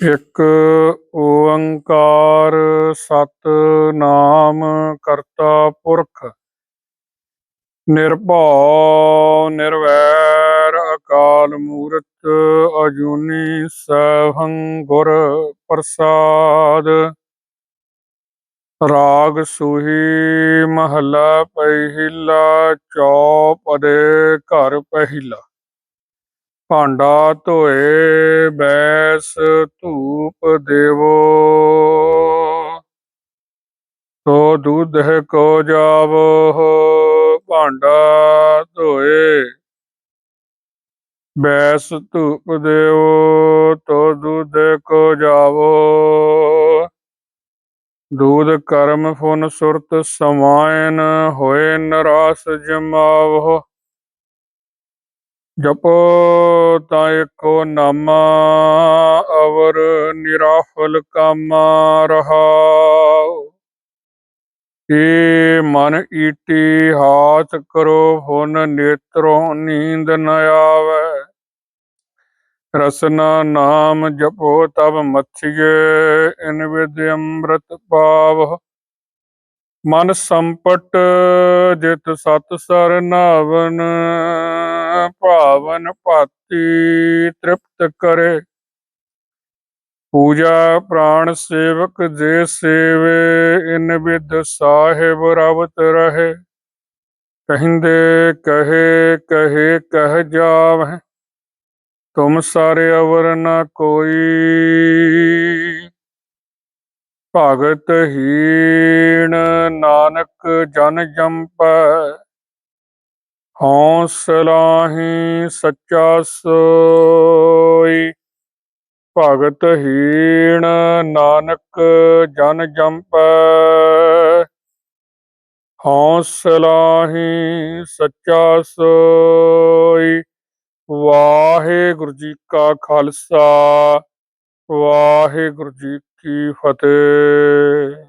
ਇੱਕ ਓੰਕਾਰ ਸਤਨਾਮ ਕਰਤਾ ਪੁਰਖ, ਨਿਰਭਉ ਨਿਰਵੈਰ ਅਕਾਲ ਮੂਰਤ ਅਜੂਨੀ ਸੈਭੰ ਗੁਰ ਪ੍ਰਸਾਦ। ਰਾਗ ਸੂਹੀ ਮਹੱਲਾ ਪਹਿਲਾ ਚੌਪਦੇ ਘਰ ਪਹਿਲਾ। ਭਾਂਡਾ ਧੋਏ, ਬੈਸ ਦੁੱਧ ਕੋ ਜਾਵੋ ਭਾਂਡਾ ਧੋਏ। ਬੈਸ ਧੂਪ ਦੇਵੋ ਤੋ ਦੁੱਧ ਕੋ ਜਾਵੋ। ਦੂਧ ਕਰਮ ਫੁਨ ਸੁਰਤ ਸਮਾਇਨ ਹੋਏ ਨਰਾਸ ਜਮਾਵੋ। ਜਪੋ ਤਾਂ ਏਕੋ ਨਾਮਾ, ਅਵਰ ਨਿਰਾਫਲ ਕਾਮਾ ਰਹਾਉ ਏ ਮਨ ਈਟੀ ਹਾਥ ਕਰੋ ਹੁਨ ਨੇਤਰੋਂ ਨੀਂਦ ਨ ਆਵੇ। ਰਸਨਾ ਨਾਮ ਜਪੋ, ਤਬ ਮਥਿਏ, ਇਨ ਵਿਦ ਅੰਮ੍ਰਿਤ ਪਾਵ ਮਨ ਸੰਪਟ ਜਿਤ ਸਤ ਸਰ ਨਾਵਨ, ਭਾਵਨ ਭਾਤੀ ਤ੍ਰਿਪਤ ਕਰੇ। ਪੂਜਾ ਪ੍ਰਾਣ ਸੇਵਕ ਜੇ ਸੇਵੇ, ਇਨ ਵਿਦ ਸਾਹਿਬ ਰਵਤ ਰਹੇ। ਕਹਿੰਦੇ, ਕਹੇ ਕਹੇ, ਕਹਿ ਜਾਵ ਤੁਮ ਸਾਰੇ ਅਵਰ ਨ ਕੋਈ। ਭਗਤ ਹੀਣ ਨਾਨਕ ਜਨ ਜੰਪੈ, ਹੌਸਲਾਹੀ ਸੱਚਾ ਸੋਈ। ਭਗਤ ਹੀਣ ਨਾਨਕ ਜਨ ਜੰਪੈ। ਹੌਸਲਾਹੀ ਸੱਚਾ ਸੋਈ। ਵਾਹਿਗੁਰੂ ਜੀ ਕਾ ਖਾਲਸਾ, ਵਾਹਿਗੁਰੂ ਜੀ ਕੀ ਫਤਿਹ।